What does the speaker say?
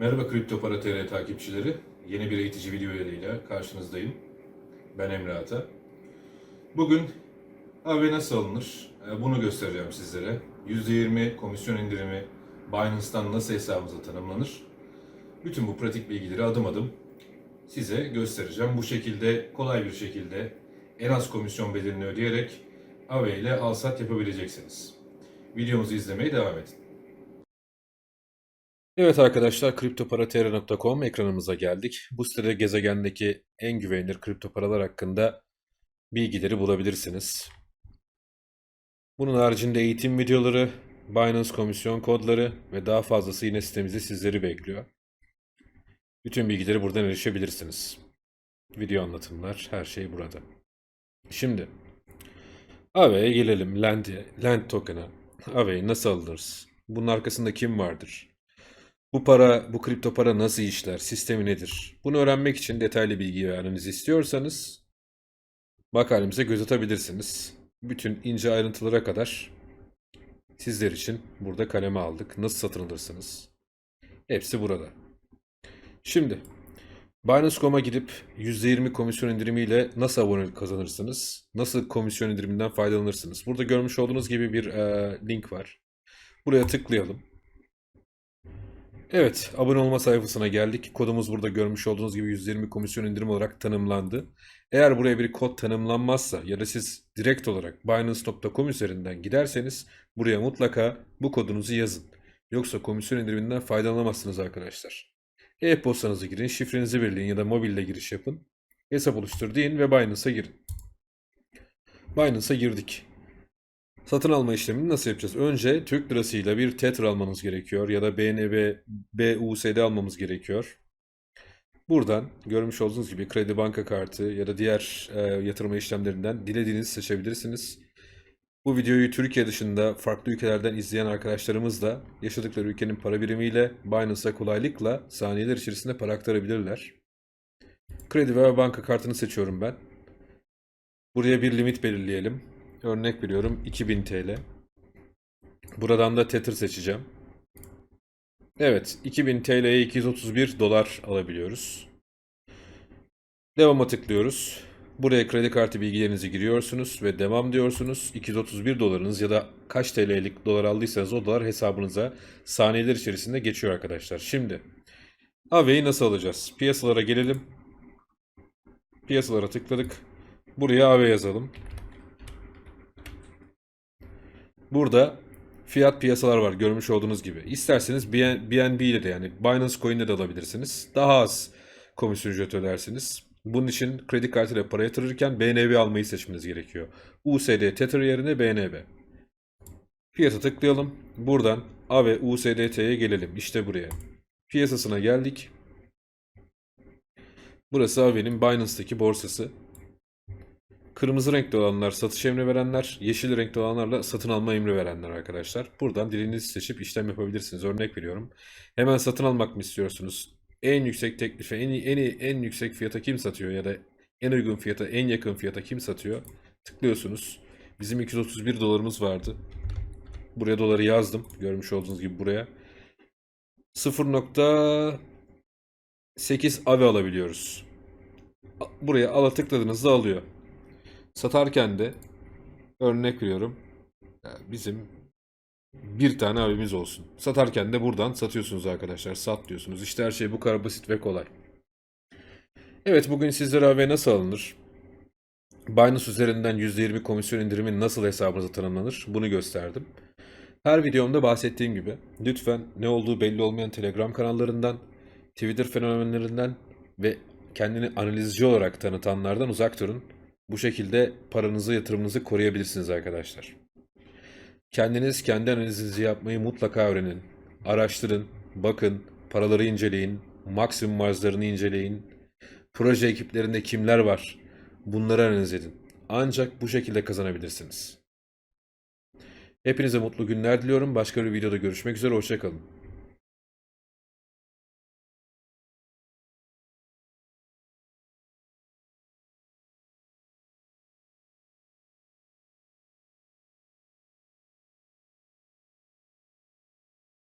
Merhaba Kripto Para TR takipçileri. Yeni bir eğitici video ile karşınızdayım. Ben Emre Ata. Bugün AV nasıl alınır? Ee, Bunu göstereceğim sizlere. %20 komisyon indirimi Binance'dan nasıl hesabımıza tanımlanır? Bütün bu pratik bilgileri adım adım size göstereceğim. Bu şekilde kolay bir şekilde en az komisyon bedelini ödeyerek AV ile alsat yapabileceksiniz. Videomuzu izlemeye devam edin. Evet arkadaşlar kriptoparatr.com ekranımıza geldik. Bu sitede gezegendeki en güvenilir kripto paralar hakkında bilgileri bulabilirsiniz. Bunun haricinde eğitim videoları, Binance komisyon kodları ve daha fazlası yine sitemizde sizleri bekliyor. Bütün bilgileri buradan erişebilirsiniz. Video anlatımlar, her şey burada. Şimdi AV'ye gelelim. Land, Land token'a. AV'yi nasıl alırız? Bunun arkasında kim vardır? Bu para, bu kripto para nasıl işler? Sistemi nedir? Bunu öğrenmek için detaylı bilgi vermenizi istiyorsanız makalemize göz atabilirsiniz. Bütün ince ayrıntılara kadar sizler için burada kaleme aldık. Nasıl satın alırsınız? Hepsi burada. Şimdi Binance.com'a gidip %20 komisyon indirimiyle nasıl abonelik kazanırsınız? Nasıl komisyon indiriminden faydalanırsınız? Burada görmüş olduğunuz gibi bir e, link var. Buraya tıklayalım. Evet, abone olma sayfasına geldik. Kodumuz burada görmüş olduğunuz gibi 120 komisyon indirim olarak tanımlandı. Eğer buraya bir kod tanımlanmazsa ya da siz direkt olarak Binance.com üzerinden giderseniz buraya mutlaka bu kodunuzu yazın. Yoksa komisyon indiriminden faydalanamazsınız arkadaşlar. E-postanızı girin, şifrenizi belirleyin ya da mobilde giriş yapın. Hesap oluştur deyin ve Binance'a girin. Binance'a girdik. Satın alma işlemini nasıl yapacağız? Önce Türk lirasıyla bir Tether almanız gerekiyor ya da BNB, BUSD almamız gerekiyor. Buradan görmüş olduğunuz gibi kredi banka kartı ya da diğer e, yatırma işlemlerinden dilediğinizi seçebilirsiniz. Bu videoyu Türkiye dışında farklı ülkelerden izleyen arkadaşlarımız da yaşadıkları ülkenin para birimiyle Binance'a kolaylıkla saniyeler içerisinde para aktarabilirler. Kredi veya banka kartını seçiyorum ben. Buraya bir limit belirleyelim. Örnek veriyorum 2000 TL. Buradan da Tether seçeceğim. Evet 2000 TL'ye 231 dolar alabiliyoruz. Devama tıklıyoruz. Buraya kredi kartı bilgilerinizi giriyorsunuz ve devam diyorsunuz. 231 dolarınız ya da kaç TL'lik dolar aldıysanız o dolar hesabınıza saniyeler içerisinde geçiyor arkadaşlar. Şimdi AV'yi nasıl alacağız? Piyasalara gelelim. Piyasalara tıkladık. Buraya AV yazalım. Burada fiyat piyasalar var görmüş olduğunuz gibi. İsterseniz BNB ile de yani Binance Coin ile de alabilirsiniz. Daha az komisyon ücreti ödersiniz. Bunun için kredi kartıyla para yatırırken BNB almayı seçmeniz gerekiyor. USD Tether yerine BNB. Fiyata tıklayalım. Buradan A USDT'ye gelelim. İşte buraya. Piyasasına geldik. Burası AV'nin Binance'daki borsası. Kırmızı renkli olanlar satış emri verenler, yeşil renkli olanlarla satın alma emri verenler arkadaşlar. Buradan dilinizi seçip işlem yapabilirsiniz. Örnek veriyorum. Hemen satın almak mı istiyorsunuz? En yüksek teklife, en en en yüksek fiyata kim satıyor ya da en uygun fiyata, en yakın fiyata kim satıyor? Tıklıyorsunuz. Bizim 231 dolarımız vardı. Buraya doları yazdım. Görmüş olduğunuz gibi buraya. 0.8 AVE alabiliyoruz. Buraya ala tıkladığınızda alıyor. Satarken de örnek veriyorum. Bizim bir tane abimiz olsun. Satarken de buradan satıyorsunuz arkadaşlar. Sat diyorsunuz. İşte her şey bu kadar basit ve kolay. Evet bugün sizlere AV nasıl alınır? Binance üzerinden %20 komisyon indirimi nasıl hesabınıza tanımlanır? Bunu gösterdim. Her videomda bahsettiğim gibi lütfen ne olduğu belli olmayan Telegram kanallarından, Twitter fenomenlerinden ve kendini analizci olarak tanıtanlardan uzak durun. Bu şekilde paranızı, yatırımınızı koruyabilirsiniz arkadaşlar. Kendiniz kendi analizinizi yapmayı mutlaka öğrenin. Araştırın, bakın, paraları inceleyin, maksimum marzlarını inceleyin. Proje ekiplerinde kimler var? Bunları analiz edin. Ancak bu şekilde kazanabilirsiniz. Hepinize mutlu günler diliyorum. Başka bir videoda görüşmek üzere. Hoşçakalın.